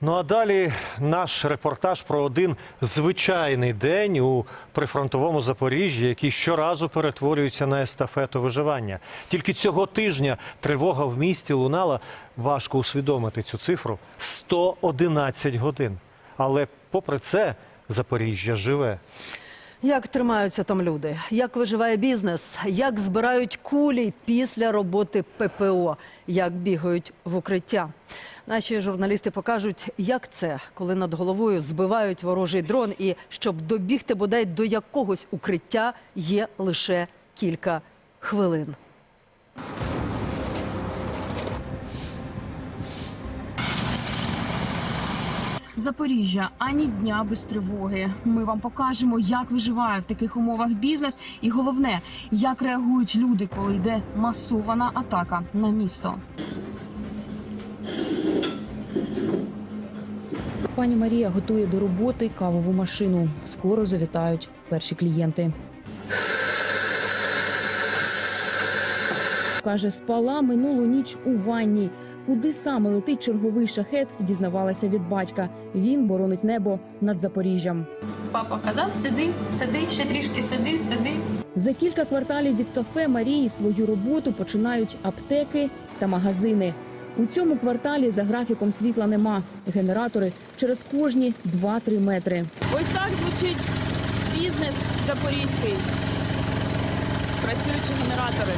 Ну а далі наш репортаж про один звичайний день у прифронтовому Запоріжжі, який щоразу перетворюється на естафету виживання. Тільки цього тижня тривога в місті лунала. Важко усвідомити цю цифру 111 годин. Але попри це Запоріжжя живе. Як тримаються там люди? Як виживає бізнес? Як збирають кулі після роботи ППО? Як бігають в укриття? Наші журналісти покажуть, як це, коли над головою збивають ворожий дрон, і щоб добігти бодай до якогось укриття, є лише кілька хвилин. Запоріжжя ані дня без тривоги. Ми вам покажемо, як виживає в таких умовах бізнес, і головне, як реагують люди, коли йде масована атака на місто. Пані Марія готує до роботи кавову машину. Скоро завітають перші клієнти. Каже, спала минулу ніч у ванні. Куди саме летить черговий шахет, дізнавалася від батька. Він боронить небо над Запоріжжям. Папа казав, сиди, сиди, ще трішки сиди, сиди. За кілька кварталів від кафе Марії свою роботу починають аптеки та магазини. У цьому кварталі за графіком світла нема. Генератори через кожні 2-3 метри. Ось так звучить бізнес запорізький. Працюючі генератори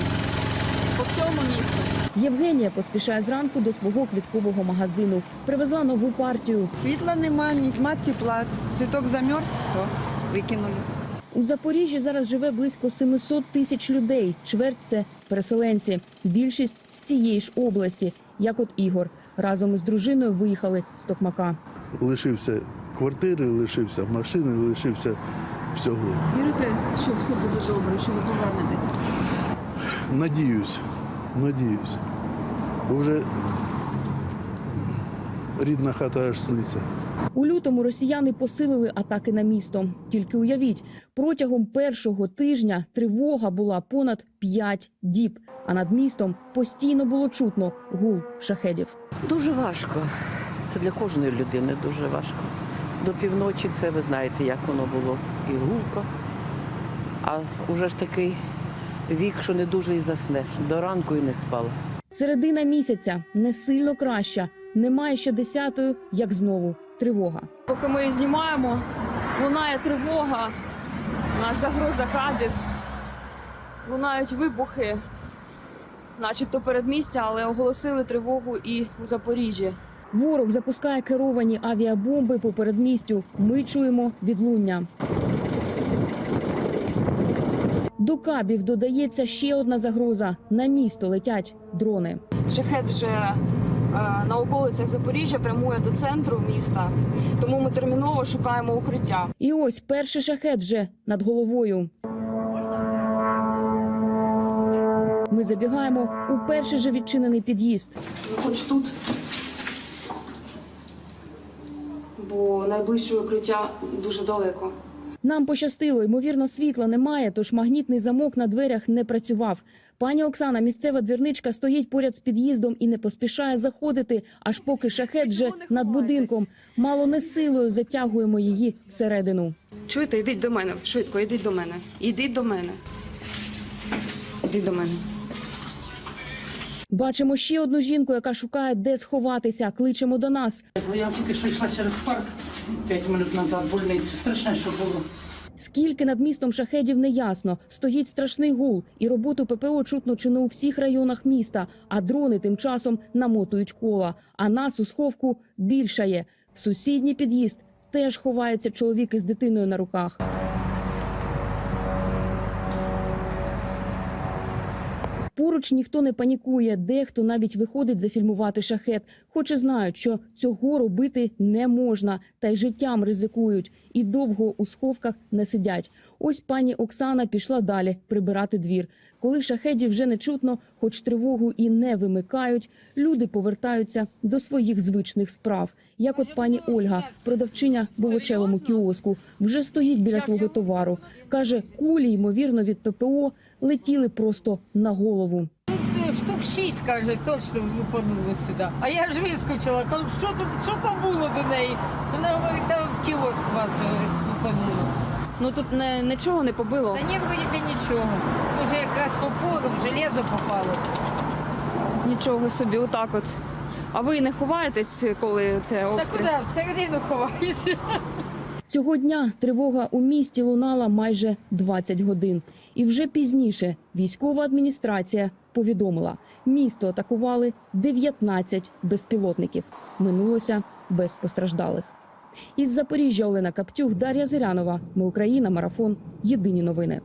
по всьому місту. Євгенія поспішає зранку до свого квіткового магазину. Привезла нову партію. Світла нема, нема тепла. Цвіток замерз, все, викинули. У Запоріжжі зараз живе близько 700 тисяч людей. Чверть це переселенці. Більшість з цієї ж області, як от Ігор. Разом із дружиною виїхали з Токмака. лишився квартири, лишився машини, лишився всього. Вірите, що все буде добре, що ви повернетесь? Надіюсь, надіюсь. Бо вже рідна хата аж сниться. У лютому росіяни посилили атаки на місто. Тільки уявіть, протягом першого тижня тривога була понад 5 діб, а над містом постійно було чутно гул шахедів. Дуже важко. Це для кожної людини дуже важко. До півночі це ви знаєте, як воно було і гулко. А вже ж такий вік, що не дуже і заснеш. До ранку і не спала. Середина місяця не сильно краща. Немає ще десятої, як знову тривога. Поки ми її знімаємо, лунає тривога, загроза кабів, лунають вибухи, начебто передмістя, але оголосили тривогу і у Запоріжжі. Ворог запускає керовані авіабомби по передмістю. Ми чуємо відлуння. До кабів додається ще одна загроза. На місто летять дрони. Шахет вже е, на околицях Запоріжжя прямує до центру міста, тому ми терміново шукаємо укриття. І ось перший шахет вже над головою. Ми забігаємо у перший же відчинений під'їзд. Хоч тут. Бо найближче укриття дуже далеко. Нам пощастило, ймовірно, світла немає, тож магнітний замок на дверях не працював. Пані Оксана, місцева двірничка, стоїть поряд з під'їздом і не поспішає заходити, аж поки шахет вже над будинком. Мало не силою затягуємо її всередину. Чуєте, йдіть до мене, швидко, йдіть до мене. Йдіть до мене. Йдіть до мене. Бачимо ще одну жінку, яка шукає, де сховатися. Кличемо до нас. Я тільки що йшла через парк 5 минут назад в больницю. Страшне, що було. Скільки над містом шахедів не ясно. Стоїть страшний гул, і роботу ППО чутно чи не у всіх районах міста. А дрони тим часом намотують кола. А нас у сховку більшає. В сусідній під'їзд теж ховається чоловік із дитиною на руках. Поруч ніхто не панікує, дехто навіть виходить зафільмувати шахет, хоч і знають, що цього робити не можна, та й життям ризикують і довго у сховках не сидять. Ось пані Оксана пішла далі прибирати двір. Коли шахедів вже не чутно, хоч тривогу і не вимикають, люди повертаються до своїх звичних справ. Як от пані Ольга, продавчиня в овочевому кіоску, вже стоїть біля свого товару. каже, кулі, ймовірно, від ППО летіли просто на голову. Штук шість, каже, точно лупануло сюди. А я ж вискочила, кажу, що тут, що там було неї. Вона говорить, там в кіоск вас е. Ну тут не, нічого не побило. Та ні, вроді нічого. Може якраз в опору, в железо попало. Нічого собі, отак от. А ви не ховаєтесь, коли це Та обстріл? куди? Всередину ховаюся. Цього дня тривога у місті лунала майже 20 годин. І вже пізніше військова адміністрація повідомила, місто атакували 19 безпілотників. Минулося без постраждалих. Із Запоріжжя Олена Каптюх, Дар'я Зирянова. Ми Україна. Марафон. Єдині новини.